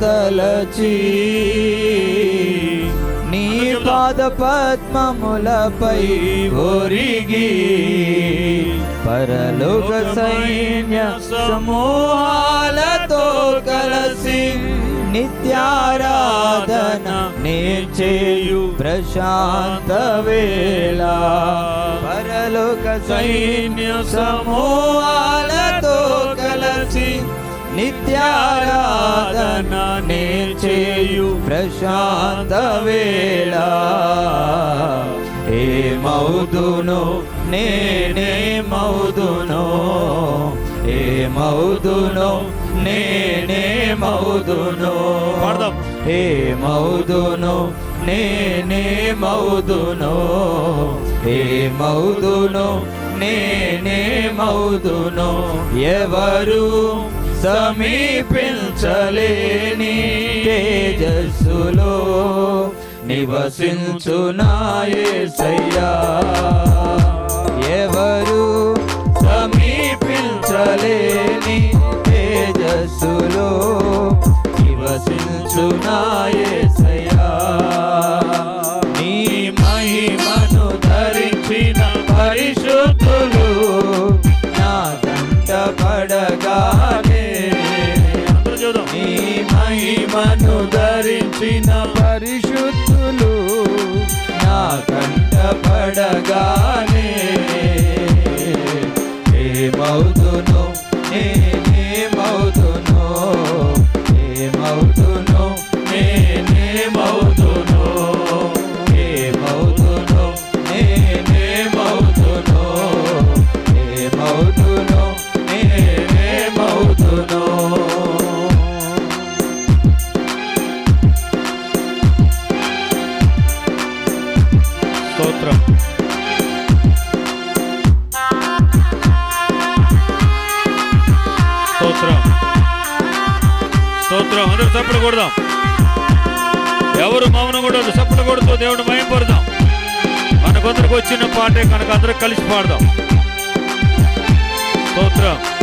తలచి నీ పాద పద్మములపై ఒరిగి పరలోక సైన్య సమూహాలతో కలసి నిత్యారాధన నేర్చేయు ప్రశాంత వేళ. పరలోక సైన్య సమూహాలతో కలసి నిత్యారాధన నేర్చేయు ప్రశాంత వేళ ఏ మౌదును నేనే మౌదును ఏ మౌదును నేనే మౌదును పాడదాం. ఏ మౌదును నేనే మౌదును ఏ మౌదును నేనే మౌదును ఎవరు సమీపించలేని తేజస్సులో నివసించునాయసయ్యా. ఎవరు సమీపించలేని తేజస్సులో నివసించునాయే చూద్దాం నీ మహిమను ధరించిన పరిశుద్ధులు. నా కంట పడగానే ఏమవుతును నేనేమవుతును స్తోత్రం. అందరూ చప్పలు కొడదాం. ఎవరు మౌనం కూడా చప్పలు కొడుతూ దేవుడు మయంపడదాం మనకొందరికి వచ్చిన పాటే కనుక అందరూ కలిసి పాడదాం. స్తోత్రం.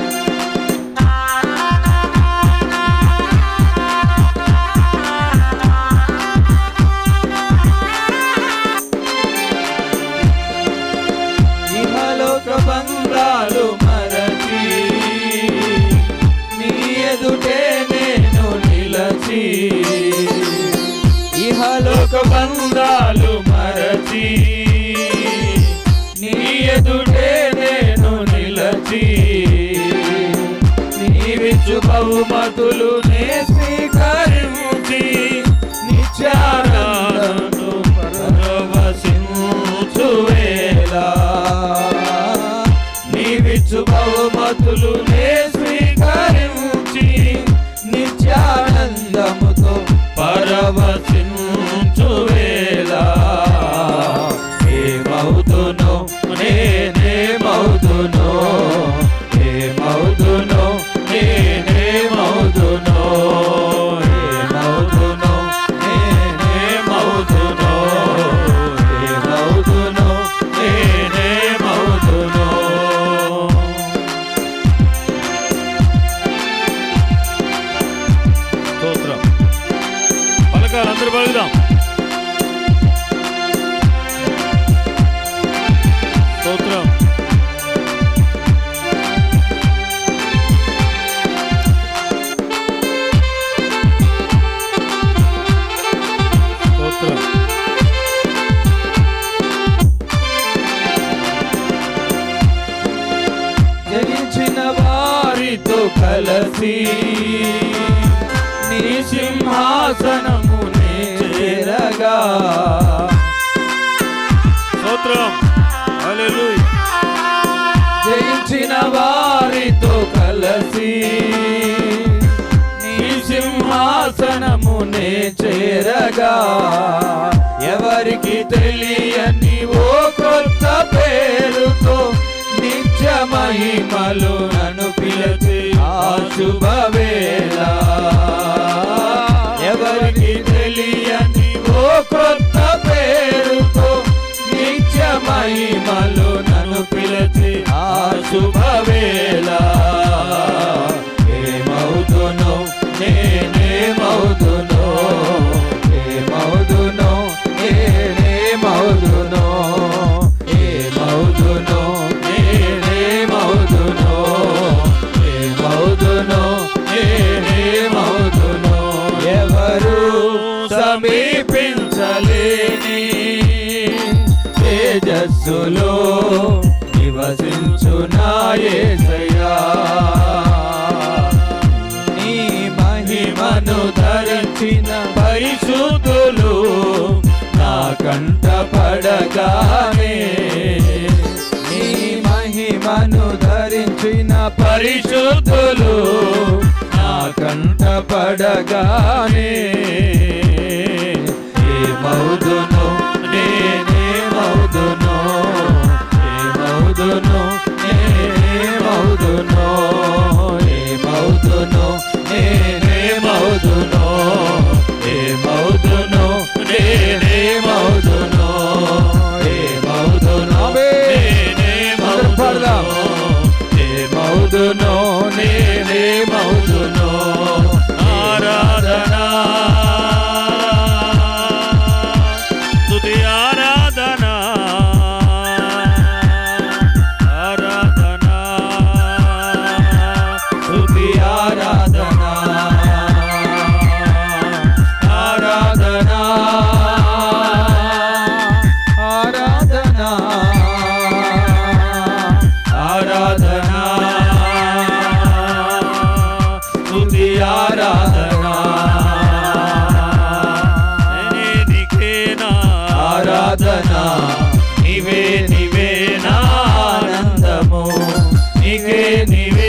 నీవిచ్చు బహుమతులు నే స్వీకరించి నిత్యానందను పరవశించు నీవిచ్చు బహుమతులు నే పలకాలు అందరూ పలుకుదాం స్తోత్రం. కలసి నీ సింహాసనమున స్తోత్రం జయించిన వారితో కలసి నీ సింహాసనమునే చేరగా. ఎవరికి తెలియని ఓ కొత్త పేరుతో నిత్య మహిమలు నన్ను పిలిచి ఆ శుభవేళ మహిమలు నన్ను పిలిచి ఆ శుభవేళ తేజస్సులో నివసించు నాయసయ్యా నీ మహిమను ధరించిన పరిశుద్ధులు నా కంట పడగానే. నీ మహిమను ధరించిన పరిశుద్ధులు నా కంట పడగానే. ఏమవుదును ఏమవుదును నేనేమవుదును ఏమవుదును నేనేమవుదును ఏమవుదును నేనేమవుదును ఏమవుదును నేనేమవుదును ఏమవుదును నేనేమవుదును ఆరాధనా నీకే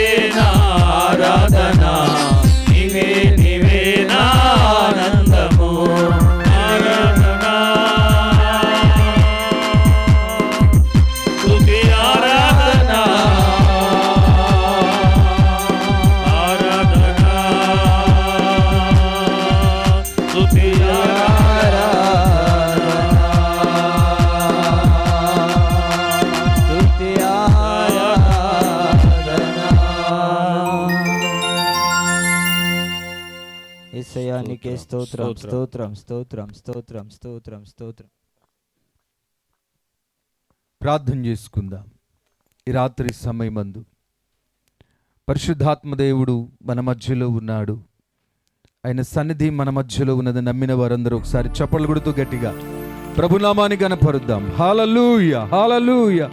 ఏసయానికే స్తోత్రం స్తోత్రం. స్తోత్రం స్తోత్రం స్తోత్రం స్తోత్రం ప్రార్థన చేసుకుందాం. ఈ రాత్రి సమయమందు పరిశుద్ధాత్మదేవుడు మన మధ్యలో ఉన్నాడు. ఆయన సన్నిధి మన మధ్యలో ఉన్నది నమ్మిన వారందరూ ఒకసారి చప్పలు కొడుతూ గట్టిగా ప్రభునామాన్ని గనపరుద్దాం హాలూయ హాలూయ